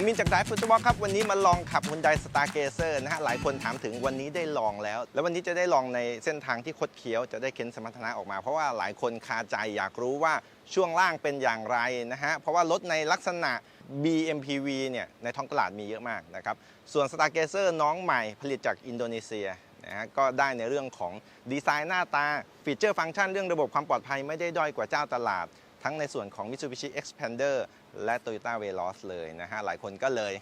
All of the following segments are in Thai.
ผมมินจากไดฟุตบอลครับ วันนี้มาลองขับ Hyundai Stargazer นะฮะ หลายคนถามถึงวันนี้ได้ลองแล้ว แล้ววันนี้จะได้ลองในเส้นทางที่คดเคี้ยวจะได้เค้นสมรรถนะออกมา เพราะว่าหลายคนคาใจอยากรู้ว่าช่วงล่างเป็นอย่างไรนะฮะ เพราะว่ารถในลักษณะ BMPV เนี่ยในท้องตลาดมีเยอะมากนะครับ ส่วน Stargazer น้องใหม่ผลิตจากอินโดนีเซียนะฮะก็ได้ในเรื่องของดีไซน์หน้าตาฟีเจอร์ฟังก์ชันเรื่องระบบความปลอดภัยไม่ได้ด้อยกว่าเจ้าตลาด ทั้งในส่วนของ Mitsubishi Xpander และ Toyota Veloz เลยนะฮะหลายคนก็เลย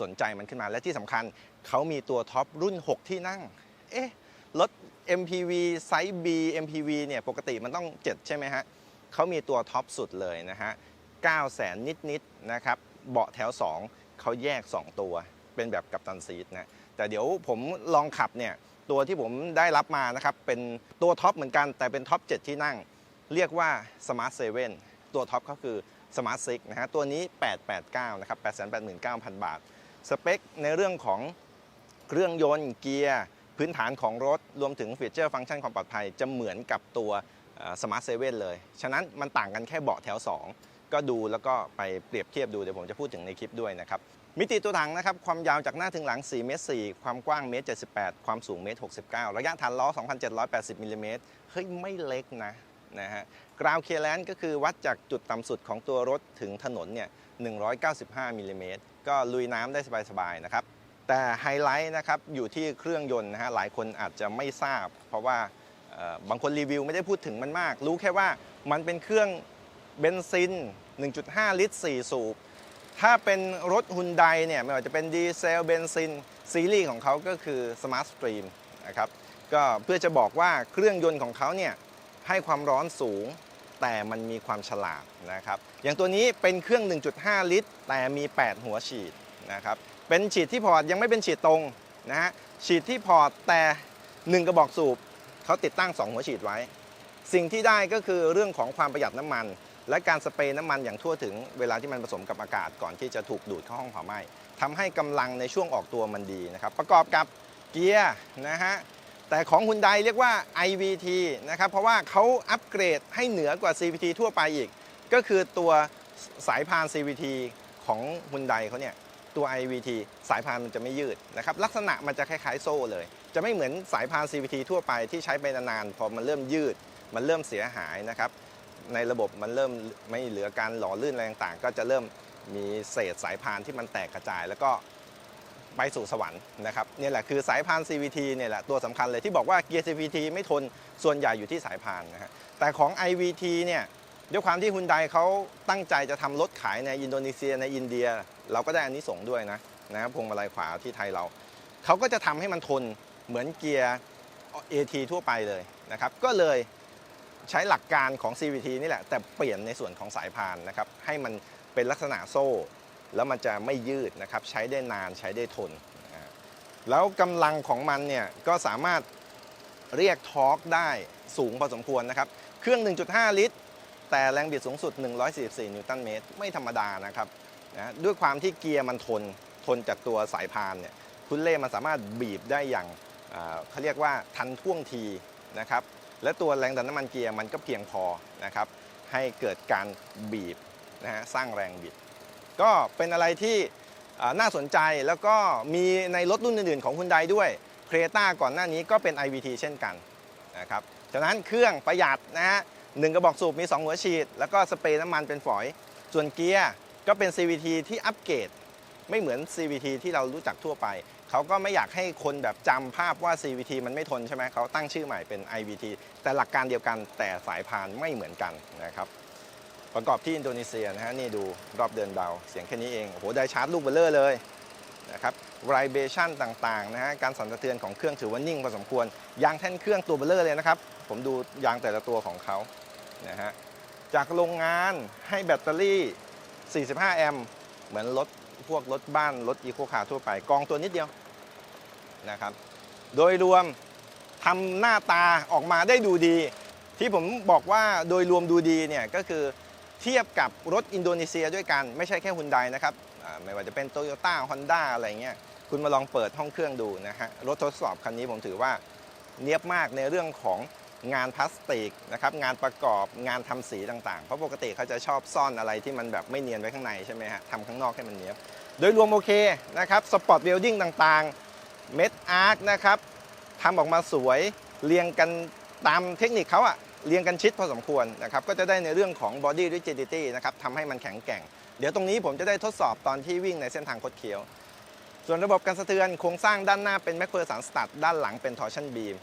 สนใจมันขึ้นมาและที่สำคัญเขามีตัวท็อปรุ่น 6 ที่นั่ง เอ๊ะ รถ MPV ไซส์ B MPV เนี่ยปกติมันต้อง 7 ใช่ไหมฮะเขามีตัวท็อปสุดเลยนะฮะ9แสนนิดๆนะครับ เบาะแถว 2 เขาแยก 2 ตัว เป็นแบบกัปตันซีทนะ แต่เดี๋ยวผมลองขับเนี่ย ตัวที่ผมได้รับมานะครับ เป็นตัวท็อปเหมือนกันแต่เป็นท็อป 7 ที่นั่ง เรียกว่า Smart 7 ตัวท็อปก็คือ Smart 6นะฮะตัวนี้ 889 นะครับ 889,000 บาท สเปคในเรื่องของเครื่องยนต์เกียร์ พื้นฐานของรถ รวมถึงฟีเจอร์ฟังก์ชันความปลอดภัย จะเหมือนกับตัว Smart 7 เลย ฉะนั้นมันต่างกันแค่เบาะแถว 2 ก็ดูแล้วก็ไปเปรียบเทียบดู เดี๋ยวผมจะพูดถึงในคลิปด้วยนะครับมิติตัวถังนะครับความยาวจากหน้าถึงหลัง4เมตร4ความกว้างเมตร78 ความสูงเมตร69 ระยะฐานล้อ 2,780มิลลิเมตรเฮ้ยไม่เล็กนะ นะฮะกราวเคลียร์แลนด์ก็คือวัดจากจุดต่ำสุดของตัวรถถึงถนนเนี่ย 195มิลลิเมตรก็ลุยน้ำได้สบายๆนะครับ แต่ไฮไลท์นะครับอยู่ที่เครื่องยนต์นะฮะหลายคนอาจจะไม่ทราบ เพราะว่าบางคนรีวิวไม่ได้พูดถึงมันมาก รู้แค่ว่ามันเป็นเครื่องเบนซิน 1.5 ลิตร 4 สูบ ถ้าเป็นรถฮุนไดเนี่ยไม่ว่าจะเป็นดีเซลเบนซิน ซีรีส์ของเขาก็คือ Smart Stream นะครับก็เพื่อจะบอกว่าเครื่องยนต์ของเขาเนี่ย ให้ความร้อนสูง แต่มันมีความฉลาดนะครับ อย่างตัวนี้เป็นเครื่อง 1.5 ลิตร แต่มี 8 หัวฉีดนะครับเป็นฉีดที่พอร์ตยังไม่เป็นฉีดตรงนะฮะฉีดที่พอร์ตแต่ 1 กระบอกสูบเขาติดตั้ง 2 หัวฉีดไว้ สิ่งที่ได้ก็คือเรื่องของความประหยัดน้ำมัน และการสเปรย์น้ำมันอย่างทั่วถึงเวลาที่มันผสมกับอากาศก่อนที่จะถูกดูดเข้าห้องเผาไหม้ทำให้กำลังในช่วงออกตัวมันดีนะครับประกอบกับเกียร์นะฮะ แต่ของ h ุนไดเรียกว่า IVT นะครับ เพราะว่าเขาอัปเกรดให้เหนือกว่า CVT ทั่วไปอีก ก็คือตัวสายพาน CVT ของ h ุนไดเขาเนี่ย ตัว IVT สายพานมันจะไม่ยืดนะครับ ลักษณะมันจะคล้ายๆโซ่เลย จะไม่เหมือนสายพาน CVT ทั่วไปที่ใช้ไปนานๆ พอมันเริ่มยืด มันเริ่มเสียหายนะครับ ในระบบมันเริ่มไม่เหลือการหล่อลื่นอะไรต่างๆ ก็จะเริ่มมีเศษสายพานที่มันแตกกระจาย แล้วก็ ไปสู่สวรรค์นะครับเนี่ยแหละคือสายพาน CVT เนี่ยแหละตัวสำคัญเลยที่บอกว่าเกียร์ CVT ไม่ทนส่วนใหญ่อยู่ที่สายพานนะฮะแต่ของ IVT เนี่ยด้วยความที่ฮุนไดเขาตั้งใจจะทำรถขายในอินโดนีเซียในอินเดีย เราก็ได้อันนี้ส่งด้วยนะนะครับพวงมาลัยขวาที่ไทยเรา เขาก็จะทำให้มันทนเหมือนเกียร์ AT ทั่วไปเลยนะครับก็เลยใช้หลักการของ CVT นี่แหละ แต่เปลี่ยนในส่วนของสายพานนะครับให้มันเป็นลักษณะโซ่ แล้วมันจะไม่ยืดนะครับใช้ได้นานใช้ได้ทน แล้วกำลังของมันเนี่ยก็สามารถเรียกทอร์กได้สูงพอสมควรนะครับ เครื่อง 1.5 ลิตร แต่แรงบิดสูงสุด 144 นิวตันเมตร ไม่ธรรมดานะครับนะด้วยความที่เกียร์มันทนทนจากตัวสายพานเนี่ยคุณเล่มันสามารถบีบได้อย่างอ่าเขาเรียกว่าทันท่วงทีนะครับ และตัวแรงดันน้ำมันเกียร์มันก็เพียงพอนะครับ ให้เกิดการบีบนะฮะสร้างแรงบิด ก็เป็นอะไรที่น่าสนใจแล้วก็มีในรถรุ่นอื่นๆของคุณไดด้วยเครต้าก่อนหน้านี้ก็เป็น IVT เช่นกันนะครับฉะนั้นเครื่องประหยัดนะฮะหนึ่งกระบอกสูบมี 2 หัวฉีด แล้วก็สเปรย์น้ำมันเป็นฝอย ส่วนเกียร์ก็เป็น CVT ที่อัปเกรดไม่เหมือน CVT ที่เรารู้จักทั่วไป เขาก็ไม่อยากให้คนแบบจำภาพว่า CVT มันไม่ทนใช่ไหมเขาตั้งชื่อใหม่เป็น IVT แต่หลักการเดียวกันแต่สายพานไม่เหมือนกันนะครับ ประกอบที่อินโดนีเซียนะฮะนี่ดูรอบเดินเบา เสียงแค่นี้เองโอ้โหได้ชาร์จลูกเบลเลอร์เลยนะครับ vibration ต่างๆนะฮะการสั่นสะเทือนของเครื่องถือว่านิ่งพอสมควรยางแท่นเครื่องตัวเบลเลอร์เลยนะครับ ผมดูยางแต่ละตัวของเขานะฮะจากโรงงานให้แบตเตอรี่ 45 แอมป์เหมือนรถพวกรถบ้านรถอีโคคาร์ทั่วไปกองตัวนิดเดียวนะครับโดยรวมทำหน้าตาออกมาได้ดูดี ที่ผมบอกว่าโดยรวมดูดีเนี่ยก็คือ เทียบกับรถอินโดนีเซียด้วยกัน ไม่ใช่แค่ฮุนไดนะครับไม่ว่าจะเป็นโตโยต้าฮอนด้าอะไรเงี้ยคุณมาลองเปิดห้องเครื่องดูนะฮะรถทดสอบคันนี้ผมถือว่าเนียบมากในเรื่องของงานพลาสติกนะครับงานประกอบงานทำสีต่างๆ เพราะปกติเขาจะชอบซ่อนอะไรที่มันแบบไม่เนียนไว้ข้างในใช่ไหมฮะทำข้างนอกให้มันเนียบ โดยรวมโอเคนะครับสปอร์ตเวลดิ้งต่างๆเม็ดอาร์คนะครับทำออกมาสวยเรียงกันตามเทคนิคเขาอะ เรียงกันชิดพอสมควรนะครับก็จะได้ในเรื่องของ body rigidity นะครับทำให้มันแข็งแกร่ง เดี๋ยวตรงนี้ผมจะได้ทดสอบตอนที่วิ่งในเส้นทางคดเคี้ยว ส่วนระบบการสะเทือนโครงสร้างด้านหน้าเป็นแมคเฟอร์สันสตัดด้านหลังเป็นทอร์ชันบีม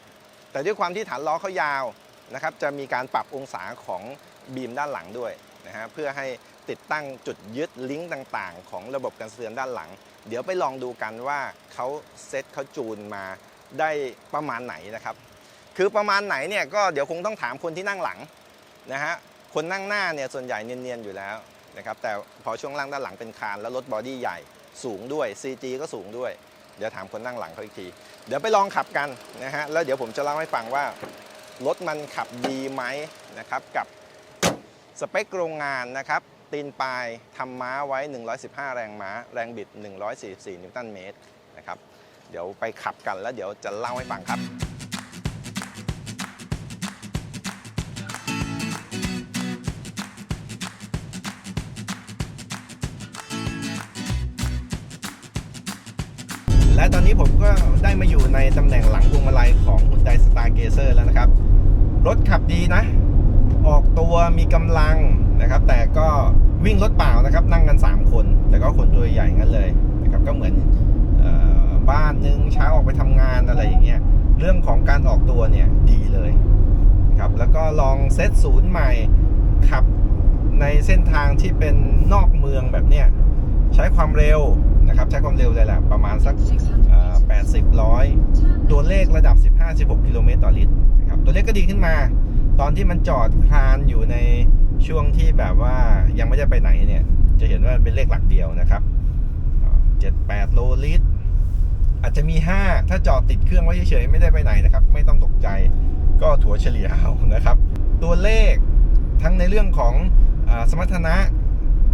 แต่ด้วยความที่ฐานล้อเขายาวนะครับจะมีการปรับองศาของบีมด้านหลังด้วยนะฮะเพื่อให้ติดตั้งจุดยึดลิงก์ต่างๆ ของระบบการสะเทือนด้านหลัง เดี๋ยวไปลองดูกันว่าเขาเซตเขาจูนมาได้ประมาณไหนนะครับ คือประมาณไหนเนี่ยก็เดี๋ยวคงต้องถามคนที่นั่งหลังนะฮะคนนั่งหน้าเนี่ยส่วนใหญ่เนียนๆอยู่แล้วนะครับแต่พอช่วงล่างด้านหลังเป็นคานแล้วรถบอดี้ใหญ่สูงด้วย CG ก็สูงด้วย เดี๋ยวถามคนนั่งหลังเขาอีกที เดี๋ยวไปลองขับกันนะฮะแล้วเดี๋ยวผมจะเล่าให้ฟังว่ารถมันขับดีไหมนะครับกับสเปคโรงงานนะครับตีนปลายทำม้าไว้ 115 แรงม้า แรงบิด 144 นิวตันเมตรนะครับเดี๋ยวไปขับกันแล้วเดี๋ยวจะเล่าให้ฟังครับ และตอนนี้ผมก็ได้มาอยู่ในตำแหน่งหลังพวงมาลัยของ Hyundai Stargazer แล้วนะครับ รถขับดีนะ ออกตัวมีกำลังนะครับ แต่ก็วิ่งรถเปล่านะครับ นั่งกัน 3 คน แต่ก็คนตัวใหญ่งั้นเลยนะครับก็เหมือนออบ้านนึงเช้าออกไปทำงานอะไรอย่างเงี้ยเรื่องของการออกตัวเนี่ยดีเลยครับแล้วก็ลองเซตศูนย์ใหม่ขับในเส้นทางที่เป็นนอกเมืองแบบเนี้ยใช้ความเร็ว นะครับ ใช้ความเร็วเลยแหละประมาณสักเอ่อ80ร้อยตัวเลขระดับ 15-16 กิโลเมตรต่อลิตรนะครับ ตัวเลขก็ดีขึ้นมา ตอนที่มันจอดคลานอยู่ในช่วงที่แบบว่ายังไม่ได้ไปไหนเนี่ย จะเห็นว่าเป็นเลขหลักเดียวนะครับเจ็ดแปดโลลิตร อาจจะมี 5 ถ้าจอดติดเครื่องไว้เฉยๆไม่ได้ไปไหนนะครับ ไม่ต้องตกใจก็ถัวเฉลี่ยเอานะครับ ตัวเลขทั้งในเรื่องของอาสมรรถนะ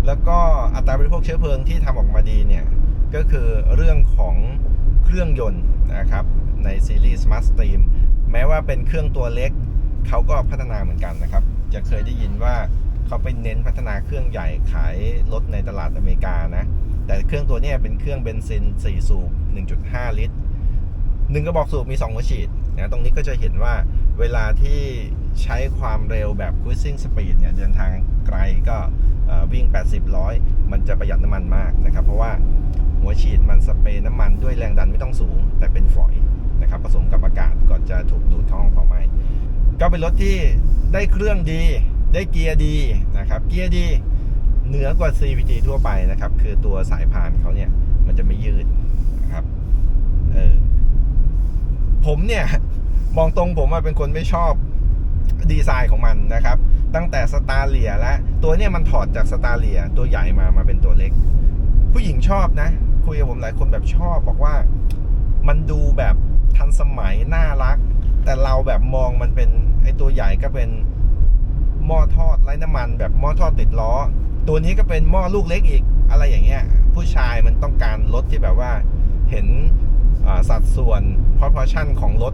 แล้วก็อัตราบริโภคเชื้อเพลิงที่ทำออกมาดีเนี่ย ก็คือเรื่องของเครื่องยนต์นะครับในซีรีส์ Smart Stream แม้ว่าเป็นเครื่องตัวเล็กเขาก็พัฒนาเหมือนกันนะครับ จะเคยได้ยินว่าเขาไปเน้นพัฒนาเครื่องใหญ่ขายรถในตลาดอเมริกานะ แต่เครื่องตัวนี้เป็นเครื่องเบนซิน 4 สูบ 1.5 ลิตรหนึ่งกระบอกสูบมี 2 หัวฉีดนะตรงนี้ก็จะเห็นว่าเวลาที่ใช้ความเร็วแบบ cruising speed เนี่ยเดินทางไกลก็เอ่อวิ่ง 80ร้อยมันจะประหยัดน้ำมันมากนะครับ เพราะว่า หัวฉีดมันสเปรย์น้ำมันด้วยแรงดันไม่ต้องสูง แต่เป็นฝอยนะครับผสมกับอากาศก่อนจะถูกดูดเข้าห้องเผาไหม้ก็เป็นรถที่ได้เครื่องดี ได้เกียร์ดีนะครับเกียร์ดีเหนือกว่า CVT ทั่วไปนะครับ คือตัวสายพานเขาเนี่ยมันจะไม่ยืดนะครับเออผมเนี่ยมองตรงผมอะเป็นคนไม่ชอบดีไซน์ของมันนะครับ ตั้งแต่สตาร์เลียและตัวเนี่ยมันถอดจากสตาร์เลียตัวใหญ่มามาเป็นตัวเล็ก ผู้หญิงชอบนะ คุยกับผมหลายคนแบบชอบบอกว่า มันดูแบบทันสมัยน่ารัก แต่เราแบบมองมันเป็นไอตัวใหญ่ก็เป็นหม้อทอดไร้น้ำมัน แบบหม้อทอดติดล้อ ตัวนี้ก็เป็นหม้อลูกเล็กอีกอะไรอย่างเงี้ย ผู้ชายมันต้องการรถที่แบบว่าเห็นสัดส่วน proportion ของรถ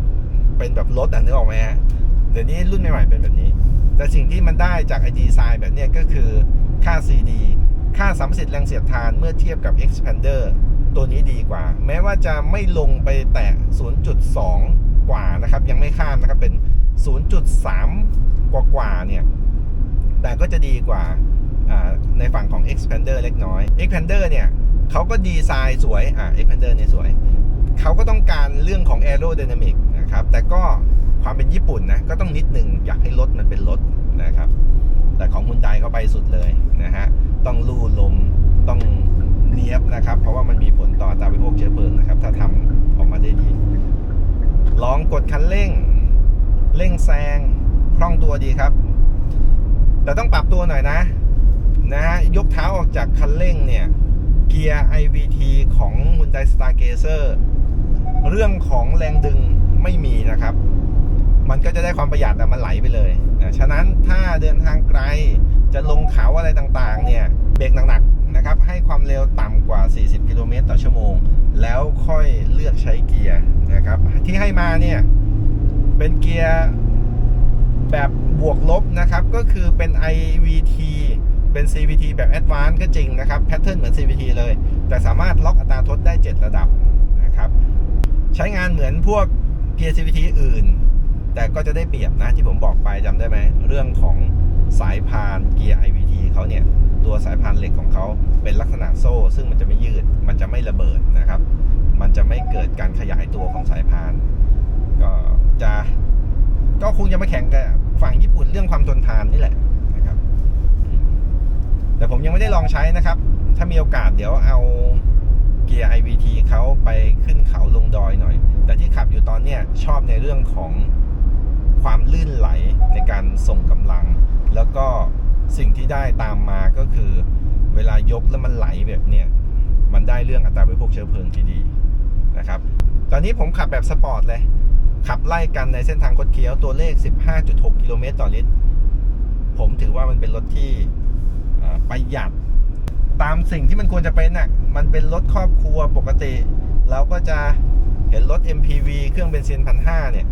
เป็นแบบรถอะนึกออกไหมฮะเดี๋ยวนี้รุ่นใหม่ๆเป็นแบบนี้ แต่สิ่งที่มันได้จากไอดีไซน์แบบเนี้ยก็คือค่า CD ค่าสัมประสิทธิ์แรงเสียดทานเมื่อเทียบกับ Expander ตัวนี้ดีกว่า แม้ว่าจะไม่ลงไปแตะ 0.2 กว่านะครับ ยังไม่ข้ามนะครับ เป็น 0.3 กว่ากว่าเนี่ย แต่ก็จะดีกว่าในฝั่งของ Expander เล็กน้อย Expander เนี่ยเขาก็ดีไซน์สวย อ่า Expander เนี่ยสวย เขาก็ต้องการเรื่องของ aerodynamic นะครับ แต่ก็ความเป็นญี่ปุ่นนะ ก็ต้องนิดนึง อยากให้รถมันเป็นรถนะครับ แต่ของคุณไดก็ไปสุดเลยนะฮะ ต้องลู่ลมต้องเนียบนะครับ เพราะว่ามันมีผลต่อตาบริโภคเชื้อเพลิงนะครับ ถ้าทำออกมาได้ดี ลองกดคันเร่ง เร่งแซงคล่องตัวดีครับ แต่ต้องปรับตัวหน่อยนะ นะฮะยกเท้าออกจากคันเร่งเนี่ยเกียร์ IVT ของ Hyundai Stargazer เรื่องของแรงดึงไม่มีนะครับ มันก็จะได้ความประหยัดแต่มันไหลไปเลยนะฉะนั้นถ้าเดินทางไกล จะลงเขาอะไรต่างๆ เนี่ยเบรกหนักๆนะครับ ให้ความเร็วต่ำกว่า 40 กิโลเมตรต่อชั่วโมง แล้วค่อยเลือกใช้เกียร์นะครับ ที่ให้มาเนี่ย เป็นเกียร์แบบบวกลบนะครับ ก็คือเป็น IVT เป็น CVT แบบ Advanced ก็จริงนะครับ แพทเทิร์นเหมือน CVT เลย แต่สามารถล็อกอัตราทดได้ 7 ระดับนะครับ ใช้งานเหมือนพวกเกียร์ CVT อื่น แต่ก็จะได้เปรียบนะที่ผมบอกไปจำได้ไหม เรื่องของ สายพานเกียร์ IVT เขาเนี่ย ตัวสายพานเหล็กของเขาเป็นลักษณะโซ่ ซึ่งมันจะไม่ยืด มันจะไม่ระเบิดนะครับ มันจะไม่เกิดการขยายตัวของสายพาน ก็จะก็คงจะมาแข่งกับฝั่งญี่ปุ่นเรื่องความทนทานนี่แหละนะครับ แต่ผมยังไม่ได้ลองใช้นะครับ ถ้ามีโอกาสเดี๋ยวเอาเกียร์ IVT เขาไปขึ้นเขาลงดอยหน่อย แต่ที่ขับอยู่ตอนเนี้ยชอบในเรื่องของความลื่นไหลในการส่งกำลัง แล้วก็สิ่งที่ได้ตามมาก็คือ เวลายกแล้วมันไหลแบบเนี้ยมันได้เรื่องอัตราบริโภคเชื้อเพลิงที่ดีนะครับ ตอนนี้ผมขับแบบสปอร์ตเลย ขับไล่กันในเส้นทางคดเคี้ยวตัวเลข 15.6 กิโลเมตรต่อลิตร ผมถือว่ามันเป็นรถที่ประหยัดตามสิ่งที่มันควรจะเป็นน่ะ มันเป็นรถครอบครัวปกติ เราก็จะเห็นรถ MPV เครื่องเบนซินพันห้าเนี่ย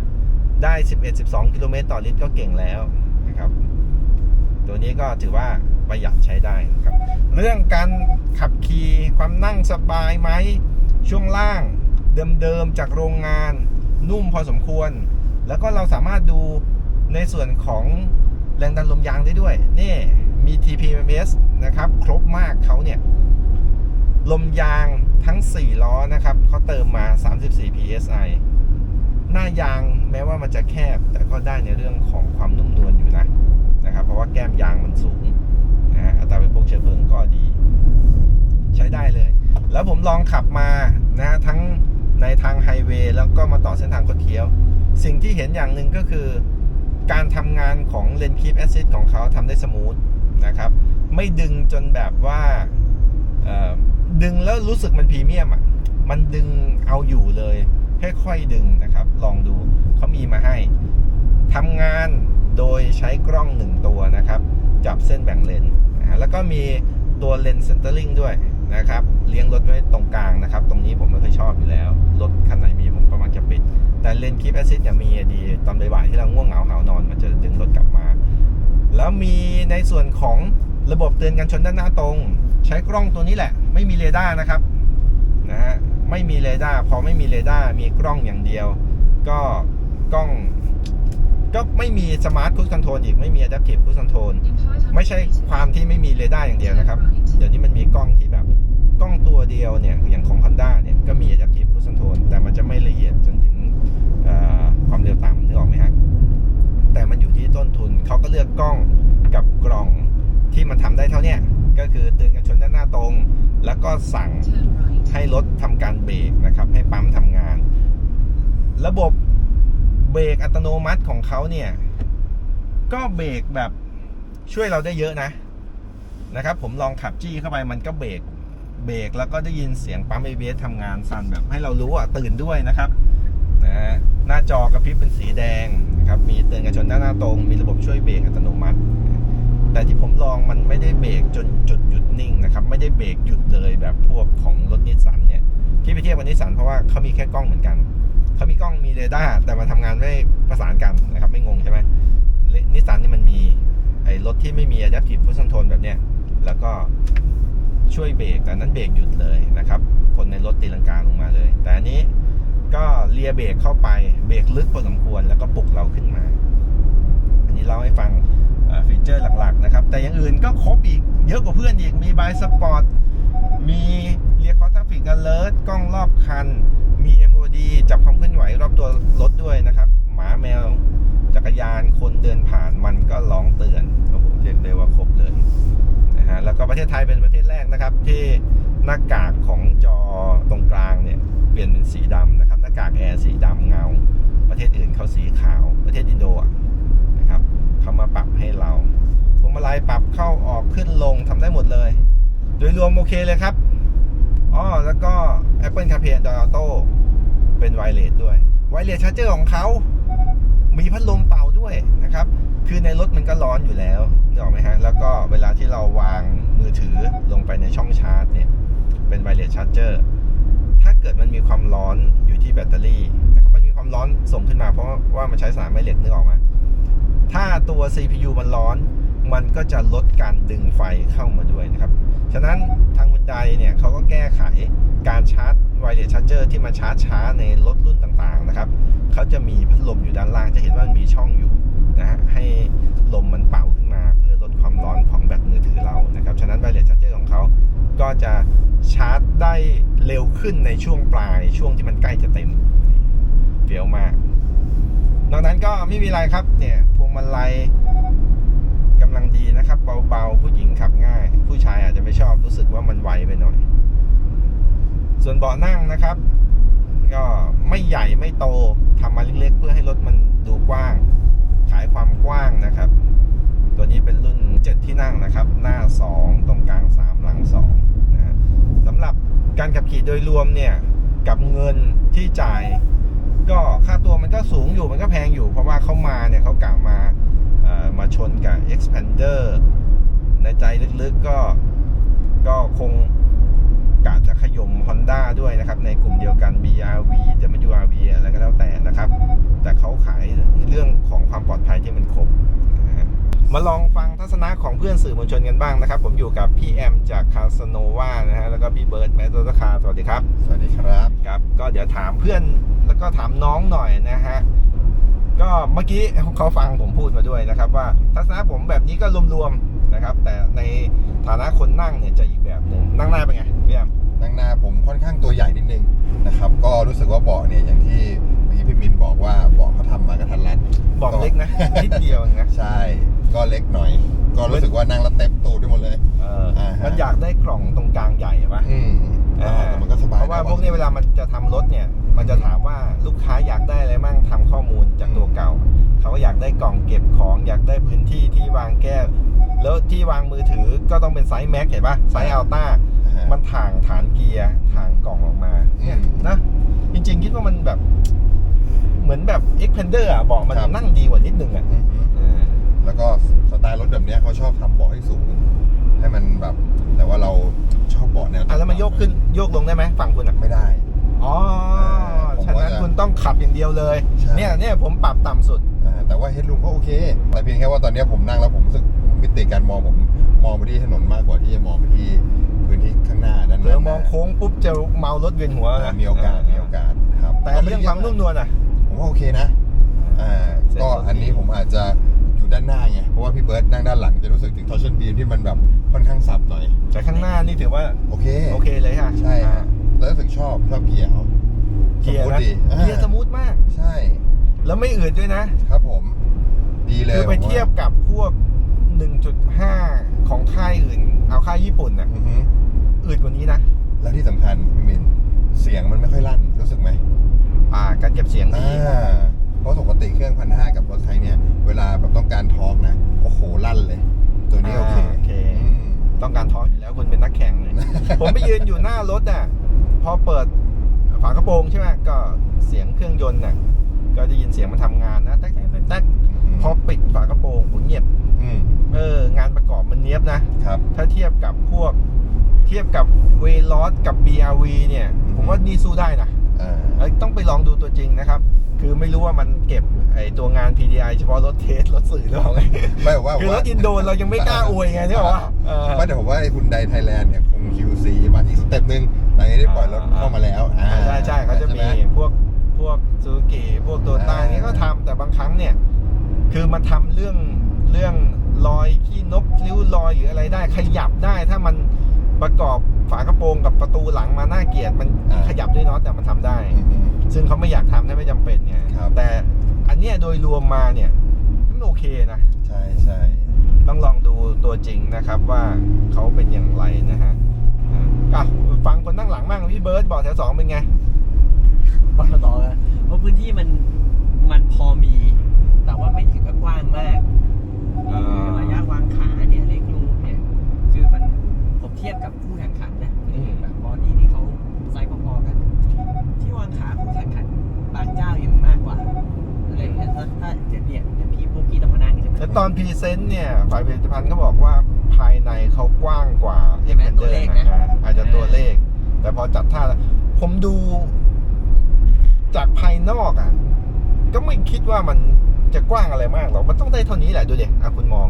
ได้ 11-12 กิโลเมตรต่อลิตรก็เก่งแล้วนะครับ ตัวนี้ก็ถือว่าประหยัดใช้ได้นะครับ เรื่องการขับขี่ความนั่งสบายไหมช่วงล่างเดิมๆจากโรงงานนุ่มพอสมควร แล้วก็เราสามารถดูในส่วนของแรงดันลมยางได้ด้วย นี่มี TPMS นะครับ ครบมากเขาเนี่ย ลมยางทั้ง 4 ล้อนะครับเขาเติมมา 34 psi หน้ายางแม้ว่ามันจะแคบ แต่ก็ได้ในเรื่องของความนุ่มนวลอยู่นะ นะครับเพราะว่าแก้มยางมันสูงนะฮะอัตราเป็นพวกเชื้อเพลิงก็ดี ใช้ได้เลย แล้วผมลองขับมานะฮะทั้งในทางไฮเวย์แล้วก็มาต่อเส้นทางคดเคี้ยว สิ่งที่เห็นอย่างหนึ่งก็คือ การทำงานของเลนคีฟแอซิดของเขาทำได้สมูทนะครับ ไม่ดึงจนแบบว่าดึงแล้วรู้สึกมันพรีเมียมอะมันดึงเอาอยู่เลยค่อยๆดึงนะครับ ลองดูเขามีมาให้ทำงาน โดยใช้กล้องหนึ่งตัวนะครับ จับเส้นแบ่งเลนนะแล้วก็มีตัวเลนเซนเตอร์ลิงด้วยนะครับ เลี้ยงรถไว้ตรงกลางนะครับ ตรงนี้ผมไม่เคยชอบอยู่แล้ว รถคันไหนมีผมก็มักจะปิด แต่เลนคีฟแอซิดเนี่ยมีดี ตอนบ่ายๆที่เราง่วงเหงาหานอน มันจะดึงรถกลับมา แล้วมีในส่วนของระบบเตือนการชนด้านหน้าตรง ใช้กล้องตัวนี้แหละ ไม่มีเรดาร์นะครับนะฮะไม่มีเรดาร์พอไม่มีเรดาร์มีกล้องอย่างเดียว ก็กล้อง ก็ไม่มีสมาร์ทคู e คอนโทรลอีกไม่มี Adaptive Cruise Control ไม่ใช่ความที่ไม่มีเรดาร์อย่างเดียวนะครับ เดี๋ยวนี้มันมีกล้องที่แบบกล้องตัวเดียวเนี่ยอย่างของ Honda เนี่ยก็มี Adaptive Cruise Control แต่มันจะไม่ละเอียดจนถึงเอ่อความเร็วต่ำนึกออกไหมฮะแต่มันอยู่ที่ต้นทุนเขาก็เลือกกล้องกับกล่องที่มันทำได้เท่าเนี้ยก็คือเตือนกันชนด้านหน้าตรง แล้วก็สั่งให้รถทำการเบรกนะครับ ให้ปั๊มทำงาน ระบบ เบรกอัตโนมัติของเขาเนี่ย ก็เบรกแบบช่วยเราได้เยอะนะนะครับ ผมลองขับจี้เข้าไปมันก็เบรกเบรกแล้วก็ได้ยินเสียงปั๊ม ABS ทำงานสั่นแบบให้เรารู้อะตื่นด้วยนะครับนะฮะหน้าจอกระพริบเป็นสีแดงนะครับมีเตือนกันชนด้านหน้าตรง มีระบบช่วยเบรกอัตโนมัติ แต่ที่ผมลองมันไม่ได้เบรกจนจุดหยุดนิ่งนะครับไม่ได้เบรกหยุดเลยแบบพวกของรถนิสสันเนี่ยที่ไปเทียบกับนิสสันเพราะว่าเขามีแค่กล้องเหมือนกัน เขามีกล้องมีเรดาร์แต่มันทำงานไม่ประสานกันนะครับ ไม่งงใช่ไหมนิสสันนี่มันมีไอ้รถที่ไม่มี Adaptive Cruise Control แบบเนี้ยแล้วก็ช่วยเบรกแต่นั้นเบรกหยุดเลยนะครับ คนในรถตีลังกาลงมาเลย แต่อันนี้ก็เลียเบรกเข้าไปเบรกลึกพอสมควรแล้วก็ปลุกเราขึ้นมา อันนี้เล่าให้ฟังฟีเจอร์หลักๆนะครับ แต่อย่างอื่นก็ครบอีกเยอะกว่าเพื่อนอีก มีบายสปอร์ตมีเรียกคอทัฟฟิกอเลิร์กล้องรอบคัน มี MOD จับความเคลื่อนไหวรอบตัวรถด้วยนะครับ หมาแมวจักรยานคนเดินผ่านมันก็ร้องเตือนโอ้โหเรียกได้ว่าครบเลยนะฮะแล้วก็ประเทศไทยเป็นประเทศแรกนะครับ ที่หน้ากากของจอตรงกลางเนี่ยเปลี่ยนเป็นสีดำนะครับ หน้ากากแอร์สีดำเงา ประเทศอื่นเขาสีขาวประเทศอินโดนะครับเขามาปรับให้เราพวงมาลัยปรับเข้าออกขึ้นลงทำได้หมดเลย โดยรวมโอเคเลยครับ อ๋อแล้วก็ Apple CarPlay Android Auto เป็นไวเลสด้วยไวเลสชาร์เจอร์ของเขามีพัดลมเป่าด้วยนะครับ คือในรถมันก็ร้อนอยู่แล้วนึกออกไหมฮะ แล้วก็เวลาที่เราวางมือถือลงไปในช่องชาร์จเนี่ย เป็นไวเลสชาร์เจอร์ ถ้าเกิดมันมีความร้อนอยู่ที่แบตเตอรี่นะครับ มันมีความร้อนส่งขึ้นมาเพราะว่ามันใช้สารแม่เหล็กนึกออกไหมถ้าตัว CPU มันร้อน มันก็จะลดการดึงไฟเข้ามาด้วยนะครับ ฉะนั้นทาง h ุ u ไดเนี่ยเขาก็แก้ไขการชาร์จไวเลสชาร์เจอร์ที่มันชาร์จช้าในรถรุ่นต่างๆนะครับเขาจะมีพัดลมอยู่ด้านล่างจะเห็นว่ามันมีช่องอยู่นะฮะให้ลมมันเป่าขึ้นมาเพื่อลดความร้อนของแบตมือถือเรานะครับ ฉะนั้นไวเลสชาร์เจอร์ของเขาก็จะชาร์จได้เร็วขึ้นในช่วงปลายช่วงที่มันใกล้จะเต็มเฟี้ยวมากนอกนั้นก็ไม่มีอะไรครับเนี่ยพวงมาลัยำลังดีนะครับ เบาๆ ผู้หญิงขับง่าย ผู้ชายอาจจะไม่ชอบรู้สึกว่ามันไวไปหน่อย ส่วนเบาะนั่งนะครับ ก็ไม่ใหญ่ไม่โตทำมาเล็กๆ เพื่อให้รถมันดูกว้าง ขายความกว้างนะครับ ตัวนี้เป็นรุ่น 7 ที่นั่งนะครับ หน้า 2 ตรงกลาง 3 หลัง2นะสำหรับการขับขี่โดยรวมเนี่ยกับเงินที่จ่าย ก็ค่าตัวมันก็สูงอยู่มันก็แพงอยู่ เพราะว่าเขามาเนี่ยเขากะมา มาชนกับ Expander ในใจลึกๆก็ก็คงกะจะขยม Honda ด้วยนะครับ ในกลุ่มเดียวกัน BRV WRV อะไรก็แล้วแต่นะครับ แต่เขาขายเรื่องของความปลอดภัยที่มันครบนะฮะมาลองฟังทัศนะของเพื่อนสื่อมวลชนกันบ้างนะครับ ผมอยู่กับพี่แอมจากคาสโนวานะฮะแล้วก็พี่เบิร์ดแมตโตรคาสวัสดีครับ สวัสดีครับครับ ก็เดี๋ยวถามเพื่อนแล้วก็ถามน้องหน่อยนะฮะ ก็เมื่อกี้เขาฟังผมพูดมาด้วยนะครับ ว่าทัศนะผมแบบนี้ก็รวมๆนะครับ แต่ในฐานะคนนั่งเนี่ยจะอีกแบบหนึ่งนั่งหน้าเป็นไงพี่แอมนั่งหน้าผมค่อนข้างตัวใหญ่นิดนึงนะครับ ก็รู้สึกว่าเบาะเนี่ยอย่างที่เมื่อกี้พี่มินบอกว่าเบาะเขาทำมากระทันรัดบอกเล็กนะนิดเดียวเองนะใช่ ก็เล็กหน่อย ก็รู้สึกว่านั่งแล้วเต็มตูดไปหมดเลยเอออ่าฮะมันอยากได้กล่องตรงกลางใหญ่ปะ อืมแต่มันก็สบายเพราะว่าพวกนี้เวลามันจะทำรถเนี่ย มันจะถามว่าลูกค้าอยากได้อะไรมั่งทำข้อมูลจากตัวเก่า เขาก็อยากได้กล่องเก็บของอยากได้พื้นที่ที่วางแก้ว แล้วที่วางมือถือก็ต้องเป็นไซส์แม็กเห็นปะไซส์อัลต้าอ่าฮะมันถ่างฐานเกียร์ถ่างกล่องออกมาเนี่ยอืมนะจริง ๆ คิดว่ามันแบบ เหมือนแบบ Expander อะเบอกมันครับนั่งดีกว่านิดนึงอะอือฮึเออแล้วก็สไตล์รถแบบเนี้ยเขาชอบทำเบาะให้สูง องขับอย่างเดียวเลย ใช่ เนี่ยเนี่ยผมปรับต่ำสุด อ่าแต่ว่าเฮดรูมก็โอเค แต่เพียงแค่ว่าตอนเนี้ยผมนั่งแล้วผมรู้สึกมิติการมองผมมองไปที่ถนนมากกว่าที่จะมองไปที่พื้นที่ข้างหน้าด้านหเผื่น้าอมองโค้งปุ๊บจะเมารถเวียนหัวอ่านะมีโอกาสมีโอกาสครับแต่เรื่องความนุ่มนวลอะ ผมว่าโอเคนะอ่าเสร็จก็รถดี อันนี้ผมอาจจะอยู่ด้านหน้าไงเพราะว่าพี่เบิร์ดนั่งด้านหลังจะรู้สึกถึงทอร์ชันบีที่มันแบบค่อนข้างสับหน่อยแต่ข้างหน้านี่ถือว่าโอเค โอเคเลยค่ะใช่ฮะแล้วรู้สึกชอบชอบเกียร์เขา เกียร์สมูทนะดีอ่าเกียร์สมูทมาก ใช่ แล้วไม่อืดด้วยนะ ครับผม ดีเลยคือไปผมว่าเทียบกับพวก 1.5 ของค่ายอื่น เอาค่ายญี่ปุ่นน่ะอือฮึอืดกว่านี้นะ แล้วที่สำคัญพี่มิน เสียงมันไม่ค่อยลั่นรู้สึกไหม อ่า การเก็บเสียงดีอ่าเพราะปกติเครื่องพันห้ากับรถไทยเนี่ย เวลาแบบต้องการทอร์กนะ โอ้โหลั่นเลย ตัวนี้โอเคาโอเคอืมต้องการท้องอยู่แล้วคุณเป็นนักแข่งเลย ผมไปยืนอยู่หน้ารถอะ พอเปิด ฝากระโปรงใช่ไหมก็เสียงเครื่องยนต์น่ะก็ได้ยินเสียงมันทำงานนะแต๊กแต๊กแต๊กแต๊กพอปิดฝากระโปรงโหเงียบอืมเอองานประกอบมันเนี้ยบนะครับ ถ้าเทียบกับพวก เทียบกับเวลอสกับ BRV เนี่ย ผมว่านี่สู้ได้นะ อ่าเอ้ยต้องไปลองดูตัวจริงนะครับ คือไม่รู้ว่ามันเก็บไอตัวงาน PDI เฉพาะรถเทส รถสื่อหรือเปล่าไงไม่ว่าคือรว่าถอินโดนเรายังไม่กล้าอวยไงที่บอกว่าเออไม่แต่ผมว่าไอ้คุณไดไทยแลนด์เนี่ยคง QC มาอีกสเต็ปหนึ่งหลังจากได้ปล่อยรถเข้ามาแล้วอ่าใช่ใช่เขาจะมีใช่ไหพวกพวกซูซูกิพวกตัวต้าอ่านี้ก็ทำแต่บางครั้งเนี่ย คือมันทำเรื่องเรื่องรอยขี้นกริ้วรอยหรืออะไรได้ขยับได้ถ้ามัน ประกอบฝากระโปรงกับประตูหลังมาหน้าเกียรติมันขยับด้วยเนาะแต่มันทำได้อืม ซึ่งเขาไม่อยากทำถ้าไม่จำเป็นไงครับ แต่อันเนี้ยโดยรวมมาเนี่ยมันโอเคนะ ใช่ใช่ต้องลองดูตัวจริงนะครับว่าเขาเป็นอย่างไรนะฮะอะอะฟังคนนั่งหลังบ้างพี่เบิร์ดบอกแถวสองเป็นไง ปตทนะเพราะพื้นที่มันมันพอมี แต่ว่าไม่ถึงกับกว้างมากระยะวางขาเนี่ยเล็กรูมเนี่ย คือมันผมเทียบกับคู่แข่งขันนะอืม แบบบอดี้ที่เขาไซส์พอๆกัน ที่วางขาคู่แข่งขันบางเจ้ายังมากกว่าอะไรอย่างเงี้ยถ้าถ้าเดี๋ยวเนี่ยเดี๋ยวพี่พวกพี่ต้องมานั่งใช่ไหมแล้วตอนพรีเซนต์เนี่ยฝ่ายผลิตภัณฑ์ก็บอกว่าภายในเขากว้างกว่าใช่ไหม Xpander ตัวเลขนะอ่าอาจจะตัวเลข แต่พอจัดท่าแล้วผมดูจากภายนอกอะ ก็ไม่คิดว่ามันจะกว้างอะไรมากหรอกมันต้องได้เท่านี้แหละดูเด็อะคุณมอง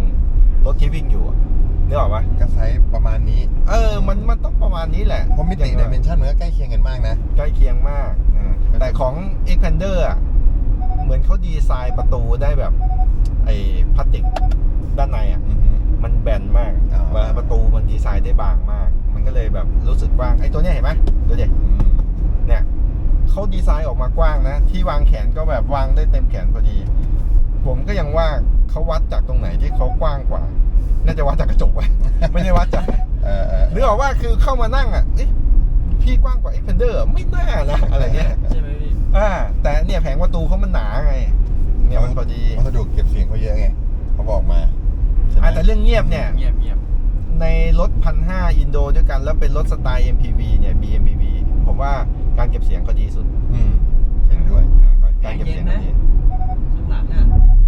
รถที่วิ่งอยู่อะ นึกออกปะก็ไซส์ประมาณนี้เออ มันมันต้องประมาณนี้แหละเพราะมิติอย่างดิเมนชันมันก็ใกล้เคียงกันมากนะ ใกล้เคียงมากอ่าแต่ของ Xpander อะเหมือนเขาดีไซน์ประตูได้แบบ ไอ้พลาสติกด้านในอะ อือฮึ มันแบนมากอ่าเวลาประตูมันดีไซน์ได้บางมาก มันก็เลยแบบรู้สึกกว้างไอ้ตัวเนี้ยเห็นไหมดูดิอืมเนี่ยเขาดีไซน์ออกมากว้างนะ ที่วางแขนก็แบบวางได้เต็มแขนพอดี ผมก็ยังว่าเขาวัดจากตรงไหนที่เขากว้างกว่า น่าจะวัดจากกระจกไว้ ไม่ได้วัดจากเออเออนึกออกว่าคือเข้ามานั่งอะเอ๊ะพี่กว้างกว่า Xpander ไม่น่านะอะไรเงี้ยใช่ไหมพี่ อ่าแต่เนี่ยแผงประตูเขามันหนาไงเนี่ยมันพอดีวัสดุเก็บเสียงเขาเยอะไงเขาบอกมาใช่ไหมอ่าแต่เรื่องเงียบเนี่ย เงียบเงียบในรถพันห้าอินโดด้วยกัน แล้วเป็นรถสไตล์ MPV เนี่ย BMPV ผมว่าการเก็บเสียงเขาดีสุดอืมเห็นด้วย อ่าการเก็บเสียงเขาดีข้างหลังอะ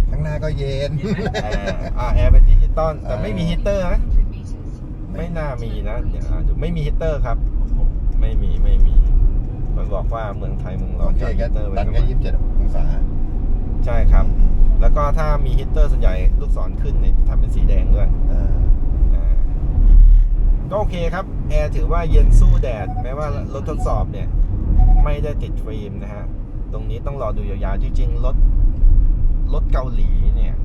ข้างหน้าก็เย็นเห็นไหมอ่าอ่าแอร์เป็นดิจิ ตอลแต่ไม่มีฮีตเตอร์นะไม่ไม่น่ามีนะเดี๋ยวอ่าดูไม่มีฮีตเตอร์ครับโอ้โหไม่มีไม่มีมันบอกว่าเมืองไทยเมืองร้โออนเคจะก็ฮีตเตอร์ไว้ตันทำก็ไมยี่สิบเจ็ดองศาใช่ครับ แล้วก็ถ้ามีฮีตเตอร์ส่วนใหญ่ลูกศรขึ้นเนี่ยทำเป็นสีแดงด้วย เอออ่าก็โอเคครับ แอร์ถือว่าเย็นสู้แดด แม้ว่ารถทดสอบเนี่ย ไม่ได้ติดฟิล์มนะฮะ ตรงนี้ต้องรอดูยาวๆ จริงๆ รถ รถเกาหลีเนี่ยเ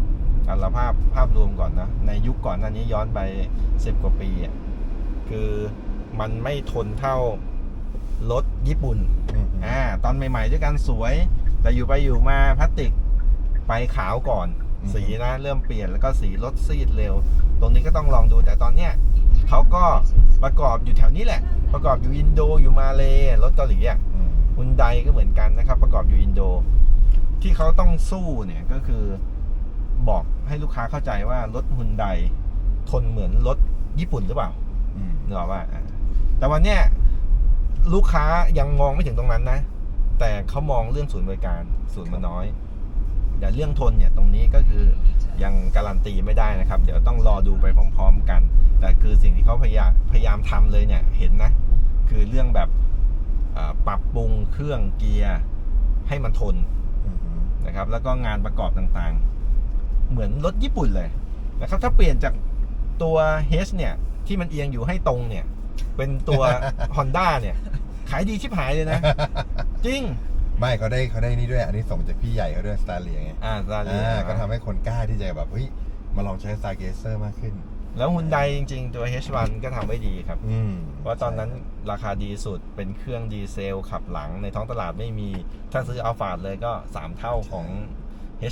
อาละภาพภาพรวมก่อนนะ ในยุคก่อนหน้านี้ย้อนไปสิบกว่าปีอะคือมันไม่ทนเท่ารถญี่ปุ่นอืมอ่าตอนใหม่ๆด้วยกันสวย แต่อยู่ไปอยู่มาพลาสติกไปขาวก่อน สีนะเริ่มเปลี่ยนแล้วก็สีรถซีดเร็ว ตรงนี้ก็ต้องลองดูแต่ตอนเนี้ยเขาก็ประกอบอยู่แถวนี้แหละ ประกอบอยู่อินโดอยู่มาเลรถเกาหลีอะอืมฮุนไดก็เหมือนกันนะครับ ประกอบอยู่อินโด ที่เขาต้องสู้เนี่ยก็คือ บอกให้ลูกค้าเข้าใจว่ารถฮุนไดทนเหมือนรถญี่ปุ่นหรือเปล่าอืมนึกออกว่าแต่วันเนี้ยลูกค้ายังมองไม่ถึงตรงนั้นนะ แต่เขามองเรื่องศูนย์บริการศูนย์มันน้อยแต่เรื่องทนเนี่ยตรงนี้ก็คือยังการันตีไม่ได้นะครับ เดี๋ยวต้องรอดูไปพร้อม ๆ กัน แต่คือสิ่งที่เขาพยายามพยายามทำเลยเนี่ยเห็นนะ คือเรื่องแบบเอ่อปรับปรุงเครื่องเกียร์ให้มันทนอืมนะครับ แล้วก็งานประกอบต่างๆ เหมือนรถญี่ปุ่นเลยนะครับถ้าเปลี่ยนจากตัว H เนี่ย ที่มันเอียงอยู่ให้ตรงเนี่ย เป็นตัว Honda เนี่ย ขายดีชิบหายเลยนะ จริง ไม่เขาได้เขาได้นี่ด้วย อันนี้ส่งจากพี่ใหญ่เขาด้วยสตาร์เลียไงอ่าซาเลียอ่าก็ทำให้คนกล้าที่จะแบบเฮ้ยมาลองใช้สตาร์เกเซอร์มากขึ้น แล้วฮุนไดจริง ๆ ตัว H1 ก็ทำไว้ดีครับอืมเพราะตอนนั้นราคาดีสุดเป็นเครื่องดีเซลขับหลังในท้องตลาดไม่มี ถ้าซื้ออัลฟาดเลยก็ 3 เท่าของ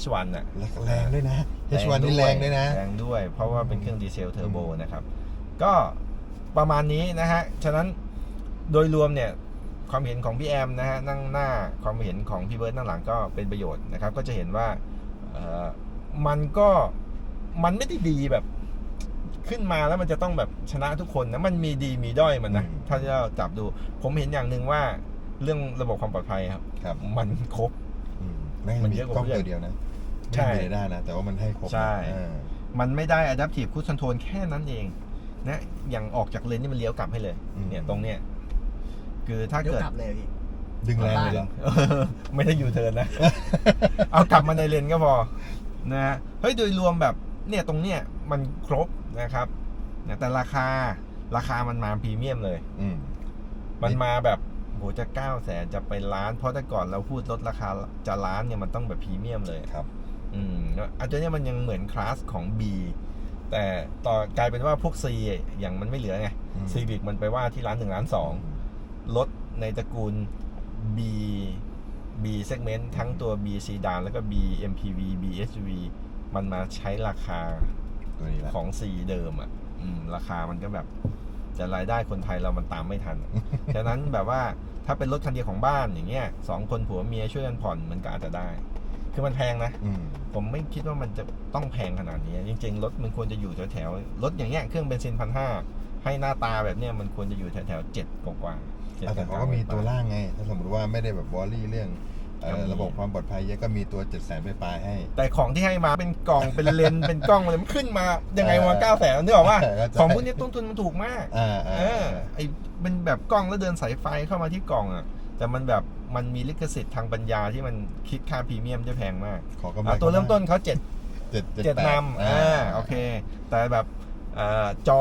H1 น่ะและแรงด้วยนะ H1 นี่แรงด้วยนะ แรงด้วย เพราะว่าเป็นเครื่องดีเซลเทอร์โบนะครับ ก็ประมาณนี้นะฮะ ฉะนั้นโดยรวมเนี่ยความเห็นของพี่แอมนะฮะนั่งหน้าความเห็นของพี่เบิร์ดนั่งหลังก็เป็นประโยชน์นะครับ ก็จะเห็นว่าเอ่อมันก็มันไม่ได้ดีแบบขึ้นมาแล้วมันจะต้องแบบชนะทุกคนนะมันมีดีมีด้อยมันนะอืมถ้าเราจับดู ผมเห็นอย่างหนึ่งว่าเรื่องระบบความปลอดภัยครับครับมันครบ อืมไม่มันมีเยอะกว่ากล้องเพื่อนตัวเดียวนะใช่ไม่มีเรดาร์นะ แต่ว่ามันให้ครบนะใช่ อ่ามันไม่ได้ adaptive cruise control แค่นั้นเองนะอย่างออกจากเลนนี่มันเลี้ยวกลับให้เลย เนี่ยตรงเนี้ยคือถ้าเดี๋ยวเกิด กลับเลยพี่ ดึงแรงเลยเหรอ เออไม่ได้อยู่เทิร์นนะ เอากลับมาในเลนก็พอนะฮะเฮ้ยโดยรวมแบบเนี่ยตรงเนี้ยมันครบนะครับนะแต่ราคาราคามันมาพรีเมียมเลย อืม มันมาแบบ โหจะเก้าแสนจะไปล้าน เพราะแต่ก่อนเราพูดลดราคาจะล้านเนี่ยมันต้องแบบพรีเมียมเลยครับ อืมแล้วอันตัวเนี้ยมันยังเหมือนคลาสของ B แต่ต่อกลายเป็นว่าพวก C อย่างมันไม่เหลือไงอืมซีบิกมันไปว่าที่ร้านหนึ่งร้านสองรถในตระกูล B B segment ทั้งตัว B sedan แล้วก็ B MPV B SUV มันมาใช้ราคาตัวนี้แหละของ C เดิมอะอืมราคามันก็แบบ แต่รายได้คนไทยเรามันตามไม่ทัน ฉะนั้นแบบว่าถ้าเป็นรถคันเดียวของบ้านอย่างเงี้ยสองคนผัวเมียช่วยกันผ่อนมันก็อาจจะได้ คือมันแพงนะอืมผมไม่คิดว่ามันจะต้องแพงขนาดนี้ จริง ๆ รถมันควรจะอยู่แถวๆรถอย่างเงี้ยเครื่องเบนซินพันห้าให้หน้าตาแบบเนี้ยมันควรจะอยู่แถวๆเจ็ดกว่าๆ7อะแต่เขาก็มีตัวล่างไง ถ้าสมมติว่าไม่ได้แบบวอลลี่เรื่อง เอ่อก็มีระบบความปลอดภัยเยอะก็มีตัว7จ็ดแสนไปปลายๆให้ แต่ของที่ให้มาเป็นกล่องเป็นเลนส์เป็นกล้องเลยมันขึ้นมายังไงเอวะอเก้าแสนนึกออกว่า เข้าใจ ของพวกนี้ต้นทุนมันถูกมาก อ่าเออ่าอไอเป็นแบบกล้องแล้วเดินสายไฟเข้ามาที่กล่องอะ แต่มันแบบมันมีลิขสิทธิ์ทางปัญญาที่มันคิดค่าพรีเมียมได้แพงมากขอกำไรอะตัวเริ่มต้นเขาเจ็ดเจ็ดเจ็ดแปนำอ่าโอเค แต่แบบอ่าจอ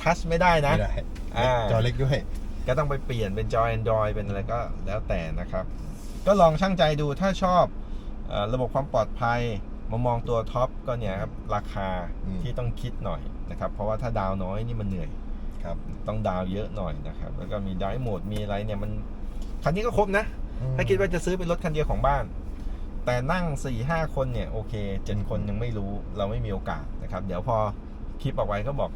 ทัชไม่ได้นะ ไม่ได้อ่า จอเล็กด้วย ก็ต้องไปเปลี่ยนเป็นจอ Android เป็นอะไรก็แล้วแต่นะครับ ก็ลองช่างใจดูถ้าชอบเออระบบความปลอดภัยมามองตัวท็อปก็เนี่ยครับราคาอืมที่ต้องคิดหน่อยนะครับ เพราะว่าถ้าดาวน้อยนี่มันเหนื่อยครับต้องดาวเยอะหน่อยนะครับ แล้วก็มีไดโหมดมีอะไรเนี่ยมันคันนี้ก็ครบนะ ถ้าคิดว่าจะซื้อเป็นรถคันเดียวของบ้าน แต่นั่ง4ี่ห้าคนเนี่ยโอเคเจ็ดคนยังไม่รู้เราไม่มีโอกาสนะครับ เดี๋ยวพอคลิปออกไปก็บอก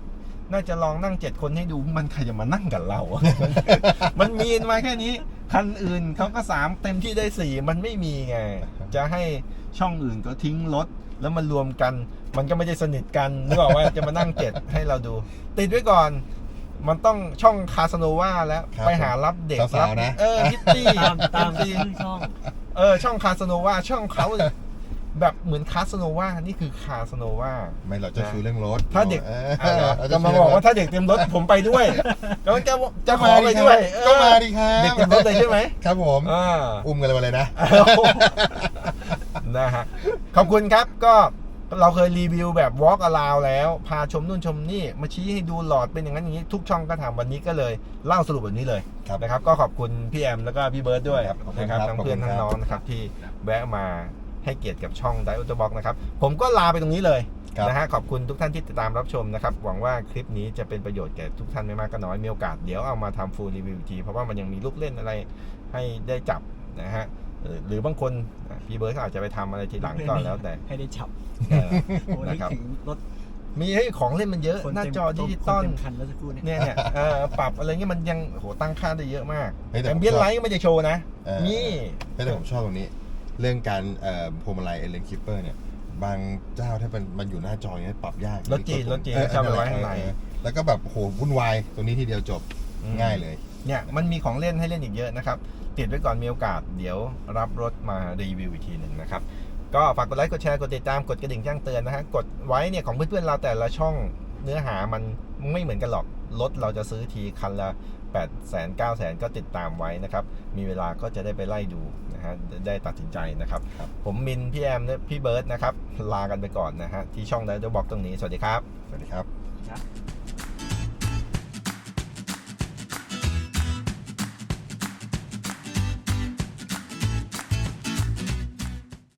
น่าจะลองนั่งเจ็ดคนให้ดูมันใครจะมานั่งกับเรา มันมีมาแค่นี้ คันอื่นเขาก็สามเต็มที่ได้สี่มันไม่มีไง จะให้ช่องอื่นก็ทิ้งรถ แล้วมันรวมกัน มันก็ไม่ได้สนิทกันนึกออกว่าจะมานั่งเจ็ดให้เราดู ติดไว้ก่อนมันต้องช่องคาสโนวาแล้วครับไปหารับเด็กสาวๆรันะเออพิตตี้ตามตามพิตตี้ชื่อช่อง เออ ช่องคาสโนวาช่องเขาเนี่ย แบบเหมือนคาสโนวานี่คือคาสโนวา ไม่เราจะชูเรื่องรถถ้าเด็กอออะเหรอเรจะมาบอกว่าถ้าเด็กเต็มรถผมไปด้วยก็จะจะขอไปด้วยเออก็มาดิครับเด็กเต็มรถเลยใช่ไหมครับผมอ่าอุ้มกันเลยมาเลยนะนะฮะขอบคุณครับก็เราเคยรีวิวแบบ walk around แล้ว พาชมนู่นชมนี่ มาชี้ให้ดูหลอดเป็นอย่างนั้นอย่างนี้ ทุกช่องก็ทำวันนี้ก็เลยเล่าสรุปแบบนี้เลยครับนะครับ ก็ขอบคุณพี่แอมแล้วก็พี่เบิร์ดด้วยครับขอบคุณนะครับครับทั้งเพื่อนขอบคุณทั้งครับน้องนะครับที่แวะมา ให้เกียรติกับช่องไดอัลตบ็อกนะครับ ผมก็ลาไปตรงนี้เลยครับนะฮะขอบคุณทุกท่านที่ติดตามรับชมนะครับ หวังว่าคลิปนี้จะเป็นประโยชน์แก่ทุกท่านไม่มากก็น้อยมีโอกาสเดี๋ยวเอามาทำฟูลรีวิวที เพราะว่ามันยังมีลูกเล่นอะไรให้ได้จับนะฮะเออหรือบางคนอะพี่เบิร์ดก็อาจจะไปทำอะไรทีหลังก็แล้วแต่ให้ได้ฉับเออโอ้นี่นะครับถึงรถมีให้ของเล่นมันเยอะคนหน้าเต็มจอดิจิตอลคนเต็มคันแล้วสักครู่เนี่ยเนี่ยเนี่ยเออปรับอะไรเงี้ยมันยังโหตั้งค่าได้เยอะมากเฮ้ยแต่แอผมมเบียนชอบไลท์ก็ไม่ได้โชว์นะเออมีเฮ้ยแต่ผมชอบตรงนี้ เรื่องการเอ่อพวงมาลัยเอเลนคิปเปอร์เนี่ย บางเจ้าถ้ามันมันอยู่หน้าจอเนี่ยปรับยากรถจีนรถจีนเออชอบไปไว้ข้างใน เออแล้วก็แบบโหวุ่นวายตรงนี้ทีเดียวจบอืม ง่ายเลย เนี่ยมันมีของเล่นให้เล่นอีกเยอะนะครับ ติดไว้ก่อนมีโอกาส เดี๋ยวรับรถมารีวิวอีกทีหนึ่งนะครับ ก็ฝากกดไลค์กดแชร์กดติดตามกดกระดิ่งแจ้งเตือนนะฮะกดไว้เนี่ยของเพื่อนๆเราแต่ละช่องเนื้อหามันไม่เหมือนกันหรอก รถเราจะซื้อทีคันละ 8 0 0 0 0 9 0 0 0 ก็ติดตามไว้นะครับ มีเวลาก็จะได้ไปไล่ดู นะฮะได้ตัดสินใจนะครับครับ ผมมินพี่แอมและพี่เบิร์ดนะครับ ลากันไปก่อนนะฮะที่ช่องไดโดบอกตรงนี้ สวัสดีครับ สวัสดีครับครับ